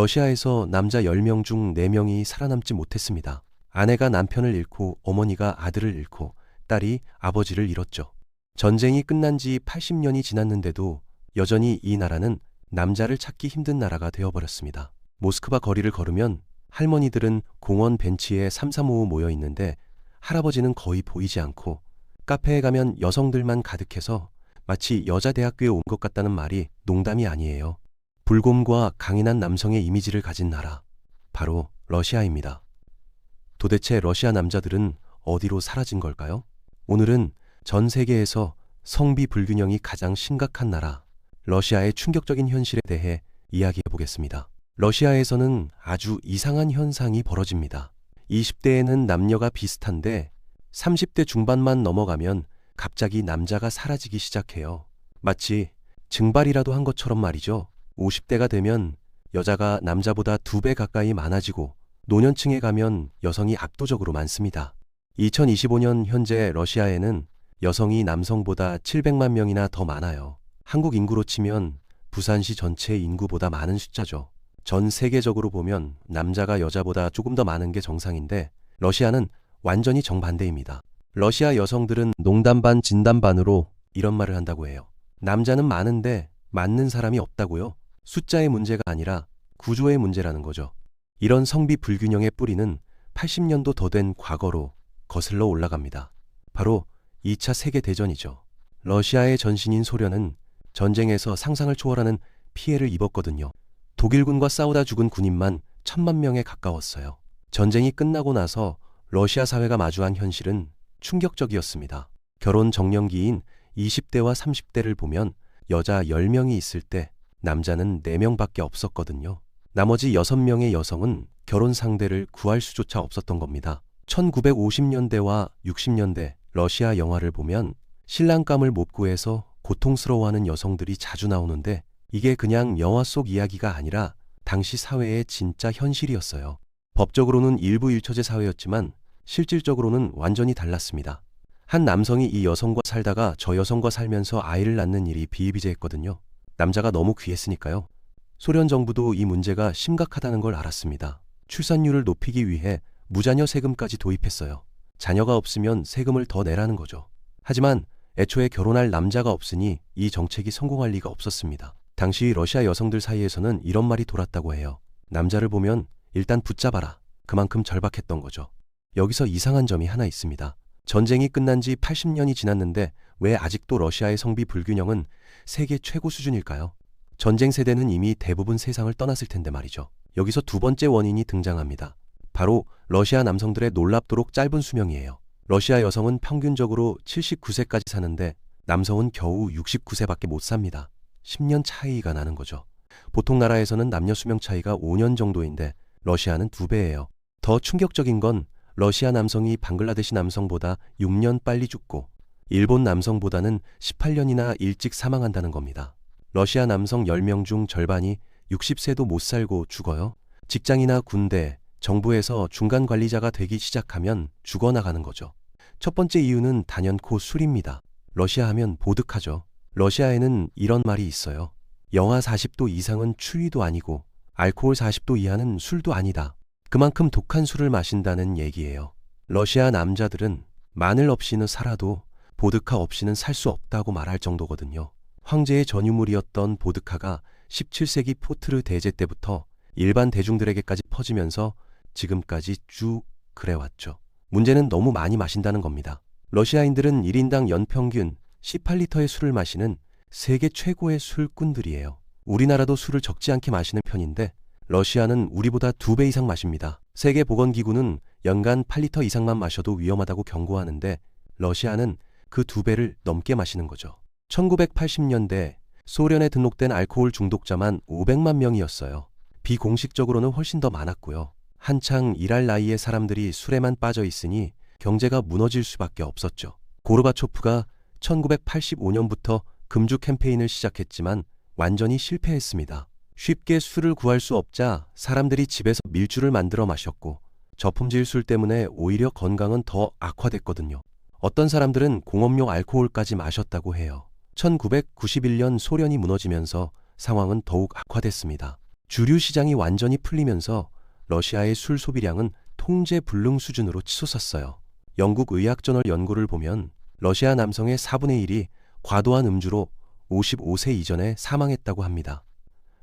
러시아에서 남자 10명 중 4명이 살아남지 못했습니다. 아내가 남편을 잃고 어머니가 아들을 잃고 딸이 아버지를 잃었죠. 전쟁이 끝난 지 80년이 지났는데도 여전히 이 나라는 남자를 찾기 힘든 나라가 되어버렸습니다. 모스크바 거리를 걸으면 할머니들은 공원 벤치에 삼삼오오 모여 있는데 할아버지는 거의 보이지 않고 카페에 가면 여성들만 가득해서 마치 여자 대학교에 온 것 같다는 말이 농담이 아니에요. 불곰과 강인한 남성의 이미지를 가진 나라, 바로 러시아입니다. 도대체 러시아 남자들은 어디로 사라진 걸까요? 오늘은 전 세계에서 성비 불균형이 가장 심각한 나라, 러시아의 충격적인 현실에 대해 이야기해 보겠습니다. 러시아에서는 아주 이상한 현상이 벌어집니다. 20대에는 남녀가 비슷한데 30대 중반만 넘어가면 갑자기 남자가 사라지기 시작해요. 마치 증발이라도 한 것처럼 말이죠. 50대가 되면 여자가 남자보다 두 배 가까이 많아지고 노년층에 가면 여성이 압도적으로 많습니다. 2025년 현재 러시아에는 여성이 남성보다 700만 명이나 더 많아요. 한국 인구로 치면 부산시 전체 인구보다 많은 숫자죠. 전 세계적으로 보면 남자가 여자보다 조금 더 많은 게 정상인데 러시아는 완전히 정반대입니다. 러시아 여성들은 농담 반 진담 반으로 이런 말을 한다고 해요. 남자는 많은데 맞는 사람이 없다고요? 숫자의 문제가 아니라 구조의 문제라는 거죠. 이런 성비 불균형의 뿌리는 80년도 더 된 과거로 거슬러 올라갑니다. 바로 2차 세계대전이죠. 러시아의 전신인 소련은 전쟁에서 상상을 초월하는 피해를 입었거든요. 독일군과 싸우다 죽은 군인만 천만 명에 가까웠어요. 전쟁이 끝나고 나서 러시아 사회가 마주한 현실은 충격적이었습니다. 결혼 정년기인 20대와 30대를 보면 여자 10명이 있을 때 남자는 4명밖에 없었거든요. 나머지 6명의 여성은 결혼 상대를 구할 수조차 없었던 겁니다. 1950년대와 60년대 러시아 영화를 보면 신랑감을 못 구해서 고통스러워하는 여성들이 자주 나오는데 이게 그냥 영화 속 이야기가 아니라 당시 사회의 진짜 현실이었어요. 법적으로는 일부 일처제 사회였지만 실질적으로는 완전히 달랐습니다. 한 남성이 이 여성과 살다가 저 여성과 살면서 아이를 낳는 일이 비일비재했거든요. 남자가 너무 귀했으니까요. 소련 정부도 이 문제가 심각하다는 걸 알았습니다. 출산율을 높이기 위해 무자녀 세금까지 도입했어요. 자녀가 없으면 세금을 더 내라는 거죠. 하지만 애초에 결혼할 남자가 없으니 이 정책이 성공할 리가 없었습니다. 당시 러시아 여성들 사이에서는 이런 말이 돌았다고 해요. 남자를 보면 일단 붙잡아라. 그만큼 절박했던 거죠. 여기서 이상한 점이 하나 있습니다. 전쟁이 끝난 지 80년이 지났는데 왜 아직도 러시아의 성비 불균형은 세계 최고 수준일까요? 전쟁 세대는 이미 대부분 세상을 떠났을 텐데 말이죠. 여기서 두 번째 원인이 등장합니다. 바로 러시아 남성들의 놀랍도록 짧은 수명이에요. 러시아 여성은 평균적으로 79세까지 사는데 남성은 겨우 69세밖에 못 삽니다. 10년 차이가 나는 거죠. 보통 나라에서는 남녀 수명 차이가 5년 정도인데 러시아는 두 배예요. 더 충격적인 건 러시아 남성이 방글라데시 남성보다 6년 빨리 죽고 일본 남성보다는 18년이나 일찍 사망한다는 겁니다. 러시아 남성 10명 중 절반이 60세도 못 살고 죽어요. 직장이나 군대, 정부에서 중간 관리자가 되기 시작하면 죽어나가는 거죠. 첫 번째 이유는 단연코 술입니다. 러시아 하면 보드카죠. 러시아에는 이런 말이 있어요. 영하 40도 이상은 추위도 아니고 알코올 40도 이하는 술도 아니다. 그만큼 독한 술을 마신다는 얘기예요. 러시아 남자들은 마늘 없이는 살아도 보드카 없이는 살 수 없다고 말할 정도거든요. 황제의 전유물이었던 보드카가 17세기 포트르 대제 때부터 일반 대중들에게까지 퍼지면서 지금까지 쭉 그래왔죠. 문제는 너무 많이 마신다는 겁니다. 러시아인들은 1인당 연평균 18리터의 술을 마시는 세계 최고의 술꾼들이에요. 우리나라도 술을 적지 않게 마시는 편인데 러시아는 우리보다 두배 이상 마십니다. 세계보건기구는 연간 8리터 이상만 마셔도 위험하다고 경고하는데 러시아는 그 두 배를 넘게 마시는 거죠. 1980년대 소련에 등록된 알코올 중독자만 500만 명이었어요. 비공식적으로는 훨씬 더 많았고요. 한창 일할 나이의 사람들이 술에만 빠져 있으니 경제가 무너질 수밖에 없었죠. 고르바초프가 1985년부터 금주 캠페인을 시작했지만 완전히 실패했습니다. 쉽게 술을 구할 수 없자 사람들이 집에서 밀주를 만들어 마셨고 저품질 술 때문에 오히려 건강은 더 악화됐거든요. 어떤 사람들은 공업용 알코올까지 마셨다고 해요. 1991년 소련이 무너지면서 상황은 더욱 악화됐습니다. 주류 시장이 완전히 풀리면서 러시아의 술 소비량은 통제 불능 수준으로 치솟았어요. 영국 의학저널 연구를 보면 러시아 남성의 4분의 1이 과도한 음주로 55세 이전에 사망했다고 합니다.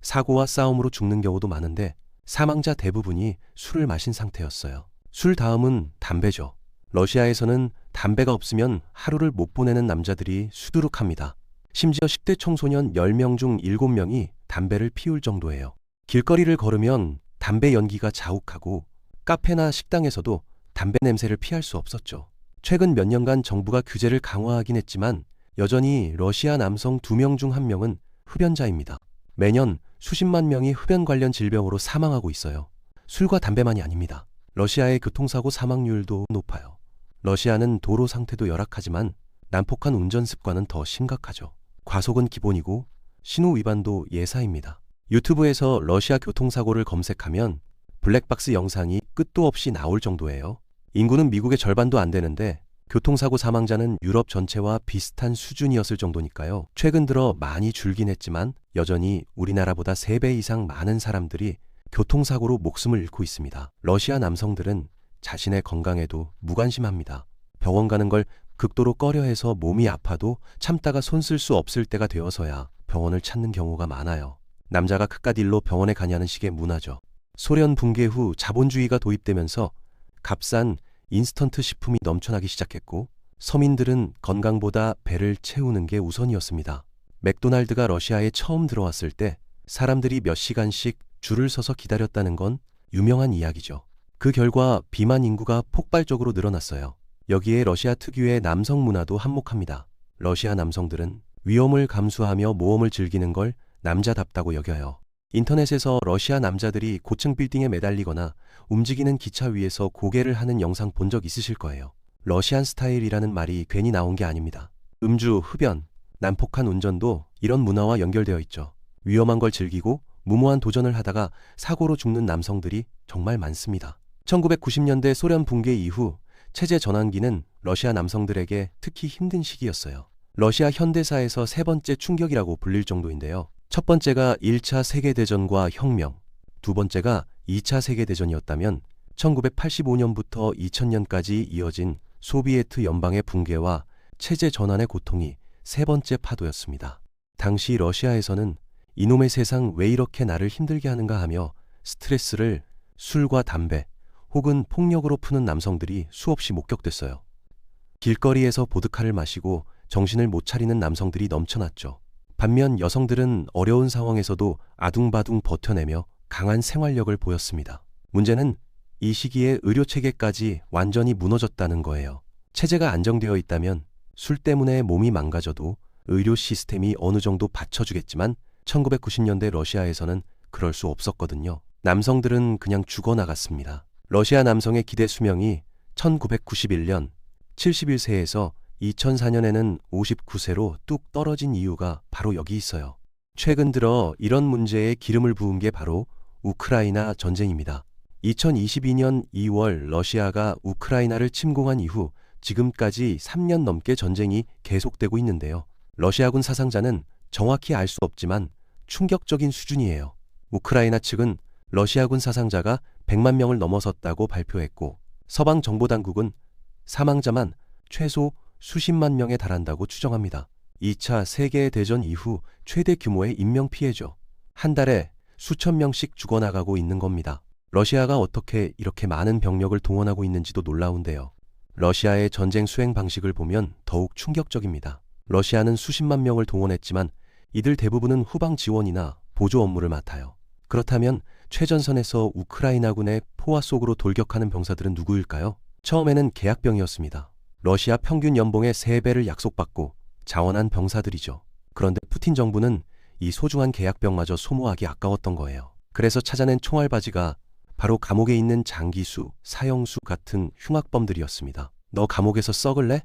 사고와 싸움으로 죽는 경우도 많은데 사망자 대부분이 술을 마신 상태였어요. 술 다음은 담배죠. 러시아에서는 담배가 없으면 하루를 못 보내는 남자들이 수두룩합니다. 심지어 10대 청소년 10명 중 7명이 담배를 피울 정도예요. 길거리를 걸으면 담배 연기가 자욱하고 카페나 식당에서도 담배 냄새를 피할 수 없었죠. 최근 몇 년간 정부가 규제를 강화하긴 했지만 여전히 러시아 남성 2명 중 1명은 흡연자입니다. 매년 수십만 명이 흡연 관련 질병으로 사망하고 있어요. 술과 담배만이 아닙니다. 러시아의 교통사고 사망률도 높아요. 러시아는 도로 상태도 열악하지만 난폭한 운전 습관은 더 심각하죠. 과속은 기본이고 신호 위반도 예사입니다. 유튜브에서 러시아 교통사고를 검색하면 블랙박스 영상이 끝도 없이 나올 정도예요. 인구는 미국의 절반도 안 되는데 교통사고 사망자는 유럽 전체와 비슷한 수준이었을 정도니까요. 최근 들어 많이 줄긴 했지만 여전히 우리나라보다 3배 이상 많은 사람들이 교통사고로 목숨을 잃고 있습니다. 러시아 남성들은 자신의 건강에도 무관심합니다. 병원 가는 걸 극도로 꺼려해서 몸이 아파도 참다가 손 쓸 수 없을 때가 되어서야 병원을 찾는 경우가 많아요. 남자가 그깟 일로 병원에 가냐는 식의 문화죠. 소련 붕괴 후 자본주의가 도입되면서 값싼 인스턴트 식품이 넘쳐나기 시작했고 서민들은 건강보다 배를 채우는 게 우선이었습니다. 맥도날드가 러시아에 처음 들어왔을 때 사람들이 몇 시간씩 줄을 서서 기다렸다는 건 유명한 이야기죠. 그 결과 비만 인구가 폭발적으로 늘어났어요. 여기에 러시아 특유의 남성 문화도 한몫합니다. 러시아 남성들은 위험을 감수하며 모험을 즐기는 걸 남자답다고 여겨요. 인터넷에서 러시아 남자들이 고층 빌딩에 매달리거나 움직이는 기차 위에서 고개를 하는 영상 본 적 있으실 거예요. 러시안 스타일이라는 말이 괜히 나온 게 아닙니다. 음주, 흡연, 난폭한 운전도 이런 문화와 연결되어 있죠. 위험한 걸 즐기고 무모한 도전을 하다가 사고로 죽는 남성들이 정말 많습니다. 1990년대 소련 붕괴 이후 체제 전환기는 러시아 남성들에게 특히 힘든 시기였어요. 러시아 현대사에서 세 번째 충격이라고 불릴 정도인데요. 첫 번째가 1차 세계대전과 혁명, 두 번째가 2차 세계대전이었다면 1985년부터 2000년까지 이어진 소비에트 연방의 붕괴와 체제 전환의 고통이 세 번째 파도였습니다. 당시 러시아에서는 이놈의 세상 왜 이렇게 나를 힘들게 하는가 하며 스트레스를 술과 담배 혹은 폭력으로 푸는 남성들이 수없이 목격됐어요. 길거리에서 보드카를 마시고 정신을 못 차리는 남성들이 넘쳐났죠. 반면 여성들은 어려운 상황에서도 아둥바둥 버텨내며 강한 생활력을 보였습니다. 문제는 이 시기에 의료 체계까지 완전히 무너졌다는 거예요. 체제가 안정되어 있다면 술 때문에 몸이 망가져도 의료 시스템이 어느 정도 받쳐주겠지만 1990년대 러시아에서는 그럴 수 없었거든요. 남성들은 그냥 죽어나갔습니다. 러시아 남성의 기대 수명이 1991년 71세에서 2004년에는 59세로 뚝 떨어진 이유가 바로 여기 있어요. 최근 들어 이런 문제에 기름을 부은 게 바로 우크라이나 전쟁입니다. 2022년 2월 러시아가 우크라이나를 침공한 이후 지금까지 3년 넘게 전쟁이 계속되고 있는데요. 러시아군 사상자는 정확히 알 수 없지만 충격적인 수준이에요. 우크라이나 측은 러시아군 사상자가 100만 명을 넘어섰다고 발표했고 서방 정보당국은 사망자만 최소 수십만 명에 달한다고 추정합니다. 2차 세계대전 이후 최대 규모의 인명피해죠. 한 달에 수천 명씩 죽어나가고 있는 겁니다. 러시아가 어떻게 이렇게 많은 병력을 동원하고 있는지도 놀라운데요. 러시아의 전쟁 수행 방식을 보면 더욱 충격적입니다. 러시아는 수십만 명을 동원했지만 이들 대부분은 후방 지원이나 보조 업무를 맡아요. 그렇다면 최전선에서 우크라이나군의 포화 속으로 돌격하는 병사들은 누구일까요? 처음에는 계약병이었습니다. 러시아 평균 연봉의 3배를 약속받고 자원한 병사들이죠. 그런데 푸틴 정부는 이 소중한 계약병마저 소모하기 아까웠던 거예요. 그래서 찾아낸 총알바지가 바로 감옥에 있는 장기수, 사형수 같은 흉악범들이었습니다. 너 감옥에서 썩을래?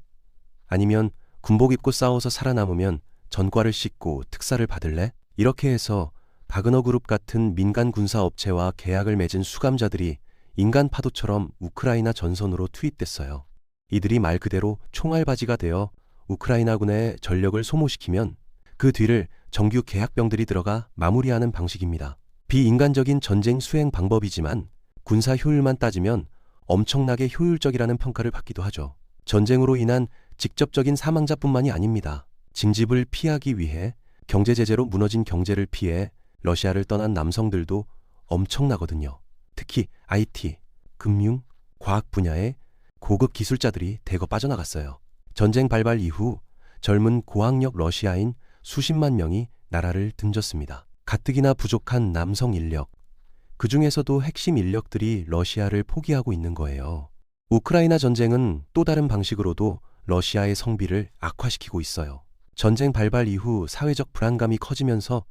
아니면 군복 입고 싸워서 살아남으면 전과를 씻고 특사를 받을래? 이렇게 해서 바그너 그룹 같은 민간 군사 업체와 계약을 맺은 수감자들이 인간 파도처럼 우크라이나 전선으로 투입됐어요. 이들이 말 그대로 총알바지가 되어 우크라이나군의 전력을 소모시키면 그 뒤를 정규 계약병들이 들어가 마무리하는 방식입니다. 비인간적인 전쟁 수행 방법이지만 군사 효율만 따지면 엄청나게 효율적이라는 평가를 받기도 하죠. 전쟁으로 인한 직접적인 사망자뿐만이 아닙니다. 징집을 피하기 위해 경제 제재로 무너진 경제를 피해 러시아를 떠난 남성들도 엄청나거든요. 특히 IT, 금융, 과학 분야의 고급 기술자들이 대거 빠져나갔어요. 전쟁 발발 이후 젊은 고학력 러시아인 수십만 명이 나라를 등졌습니다. 가뜩이나 부족한 남성 인력, 그 중에서도 핵심 인력들이 러시아를 포기하고 있는 거예요. 우크라이나 전쟁은 또 다른 방식으로도 러시아의 성비를 악화시키고 있어요. 전쟁 발발 이후 사회적 불안감이 커지면서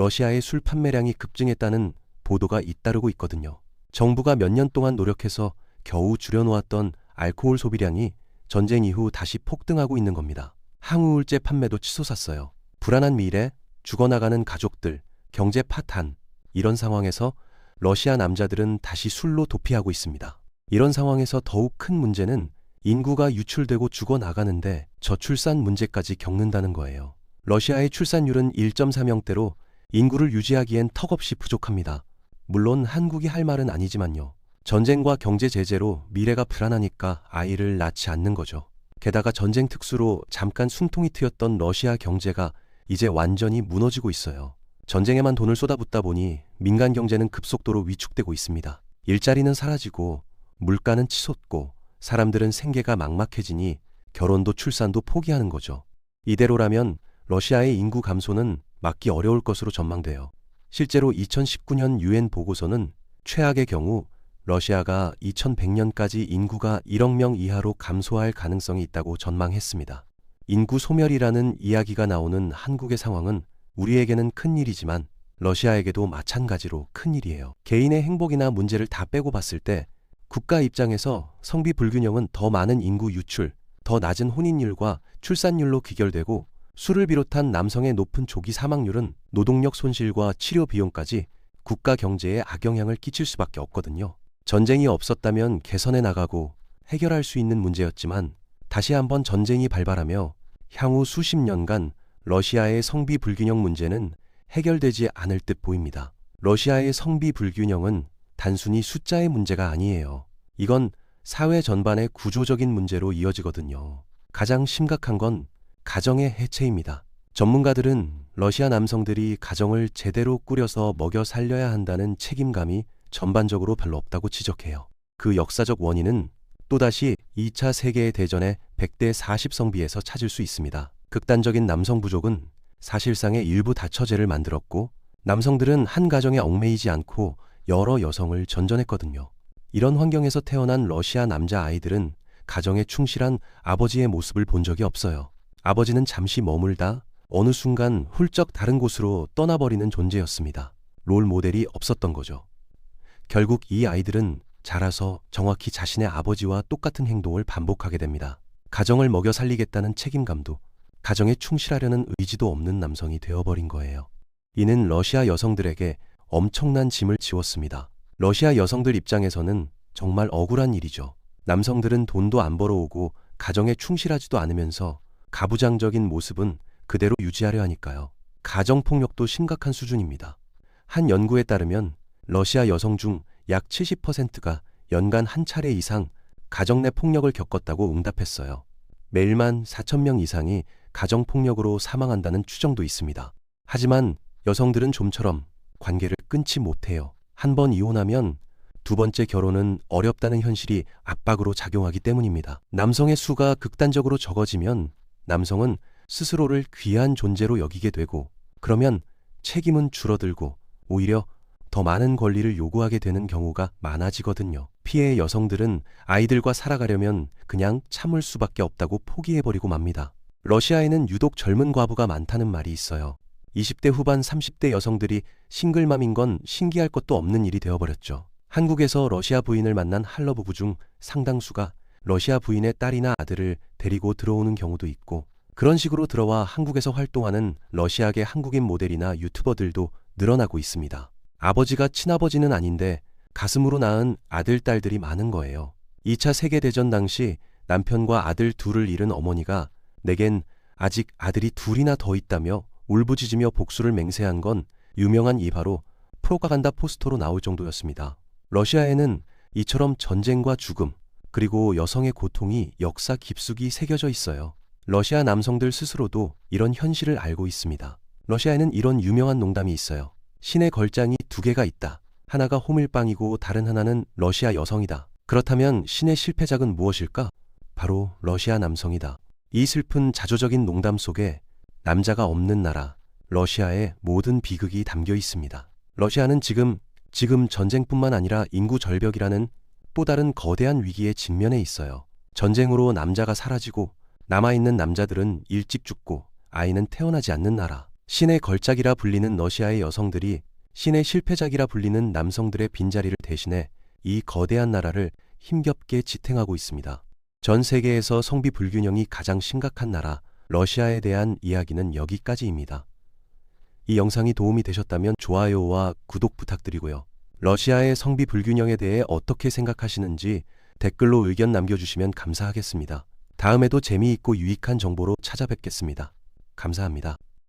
러시아의 술 판매량이 급증했다는 보도가 잇따르고 있거든요. 정부가 몇 년 동안 노력해서 겨우 줄여놓았던 알코올 소비량이 전쟁 이후 다시 폭등하고 있는 겁니다. 항우울제 판매도 치솟았어요. 불안한 미래, 죽어나가는 가족들, 경제 파탄, 이런 상황에서 러시아 남자들은 다시 술로 도피하고 있습니다. 이런 상황에서 더욱 큰 문제는 인구가 유출되고 죽어나가는데 저출산 문제까지 겪는다는 거예요. 러시아의 출산율은 1.3명대로 인구를 유지하기엔 턱없이 부족합니다. 물론 한국이 할 말은 아니지만요. 전쟁과 경제 제재로 미래가 불안하니까 아이를 낳지 않는 거죠. 게다가 전쟁 특수로 잠깐 숨통이 트였던 러시아 경제가 이제 완전히 무너지고 있어요. 전쟁에만 돈을 쏟아붓다 보니 민간 경제는 급속도로 위축되고 있습니다. 일자리는 사라지고 물가는 치솟고 사람들은 생계가 막막해지니 결혼도 출산도 포기하는 거죠. 이대로라면 러시아의 인구 감소는 막기 어려울 것으로 전망돼요. 실제로 2019년 유엔 보고서는 최악의 경우 러시아가 2100년까지 인구가 1억 명 이하로 감소할 가능성이 있다고 전망했습니다. 인구 소멸이라는 이야기가 나오는 한국의 상황은 우리에게는 큰 일이지만 러시아에게도 마찬가지로 큰 일이에요. 개인의 행복이나 문제를 다 빼고 봤을 때 국가 입장에서 성비 불균형은 더 많은 인구 유출, 더 낮은 혼인율과 출산율로 귀결되고 술을 비롯한 남성의 높은 조기 사망률은 노동력 손실과 치료 비용까지 국가 경제에 악영향을 끼칠 수밖에 없거든요. 전쟁이 없었다면 개선해 나가고 해결할 수 있는 문제였지만 다시 한번 전쟁이 발발하며 향후 수십 년간 러시아의 성비 불균형 문제는 해결되지 않을 듯 보입니다. 러시아의 성비 불균형은 단순히 숫자의 문제가 아니에요. 이건 사회 전반의 구조적인 문제로 이어지거든요. 가장 심각한 건 가정의 해체입니다. 전문가들은 러시아 남성들이 가정을 제대로 꾸려서 먹여 살려야 한다는 책임감이 전반적으로 별로 없다고 지적해요. 그 역사적 원인은 또다시 2차 세계대전의 100대 40 성비에서 찾을 수 있습니다. 극단적인 남성 부족은 사실상의 일부 다처제를 만들었고 남성들은 한 가정에 얽매이지 않고 여러 여성을 전전했거든요. 이런 환경에서 태어난 러시아 남자 아이들은 가정에 충실한 아버지의 모습을 본 적이 없어요. 아버지는 잠시 머물다 어느 순간 훌쩍 다른 곳으로 떠나버리는 존재였습니다. 롤 모델이 없었던 거죠. 결국 이 아이들은 자라서 정확히 자신의 아버지와 똑같은 행동을 반복하게 됩니다. 가정을 먹여 살리겠다는 책임감도 가정에 충실하려는 의지도 없는 남성이 되어버린 거예요. 이는 러시아 여성들에게 엄청난 짐을 지웠습니다. 러시아 여성들 입장에서는 정말 억울한 일이죠. 남성들은 돈도 안 벌어오고 가정에 충실하지도 않으면서 가부장적인 모습은 그대로 유지하려 하니까요. 가정폭력도 심각한 수준입니다. 한 연구에 따르면 러시아 여성 중 약 70%가 연간 한 차례 이상 가정 내 폭력을 겪었다고 응답했어요. 매일만 4천명 이상이 가정폭력으로 사망한다는 추정도 있습니다. 하지만 여성들은 좀처럼 관계를 끊지 못해요. 한 번 이혼하면 두 번째 결혼은 어렵다는 현실이 압박으로 작용하기 때문입니다. 남성의 수가 극단적으로 적어지면 남성은 스스로를 귀한 존재로 여기게 되고 그러면 책임은 줄어들고 오히려 더 많은 권리를 요구하게 되는 경우가 많아지거든요. 피해 여성들은 아이들과 살아가려면 그냥 참을 수밖에 없다고 포기해버리고 맙니다. 러시아에는 유독 젊은 과부가 많다는 말이 있어요. 20대 후반 30대 여성들이 싱글맘인 건 신기할 것도 없는 일이 되어버렸죠. 한국에서 러시아 부인을 만난 할러 부부 중 상당수가 러시아 부인의 딸이나 아들을 데리고 들어오는 경우도 있고 그런 식으로 들어와 한국에서 활동하는 러시아계 한국인 모델이나 유튜버들도 늘어나고 있습니다. 아버지가 친아버지는 아닌데 가슴으로 낳은 아들, 딸들이 많은 거예요. 2차 세계대전 당시 남편과 아들 둘을 잃은 어머니가 내겐 아직 아들이 둘이나 더 있다며 울부짖으며 복수를 맹세한 건 유명한 이 바로 프로파간다 포스터로 나올 정도였습니다. 러시아에는 이처럼 전쟁과 죽음, 그리고 여성의 고통이 역사 깊숙이 새겨져 있어요. 러시아 남성들 스스로도 이런 현실을 알고 있습니다. 러시아에는 이런 유명한 농담이 있어요. 신의 걸장이 두 개가 있다. 하나가 호밀빵이고 다른 하나는 러시아 여성이다. 그렇다면 신의 실패작은 무엇일까? 바로 러시아 남성이다. 이 슬픈 자조적인 농담 속에 남자가 없는 나라, 러시아의 모든 비극이 담겨 있습니다. 러시아는 지금, 지금 전쟁뿐만 아니라 인구 절벽이라는 또 다른 거대한 위기에 직면해 있어요. 전쟁으로 남자가 사라지고 남아있는 남자들은 일찍 죽고 아이는 태어나지 않는 나라. 신의 걸작이라 불리는 러시아의 여성들이 신의 실패작이라 불리는 남성들의 빈자리를 대신해 이 거대한 나라를 힘겹게 지탱하고 있습니다. 전 세계에서 성비 불균형이 가장 심각한 나라, 러시아에 대한 이야기는 여기까지입니다. 이 영상이 도움이 되셨다면 좋아요와 구독 부탁드리고요. 러시아의 성비 불균형에 대해 어떻게 생각하시는지 댓글로 의견 남겨주시면 감사하겠습니다. 다음에도 재미있고 유익한 정보로 찾아뵙겠습니다. 감사합니다.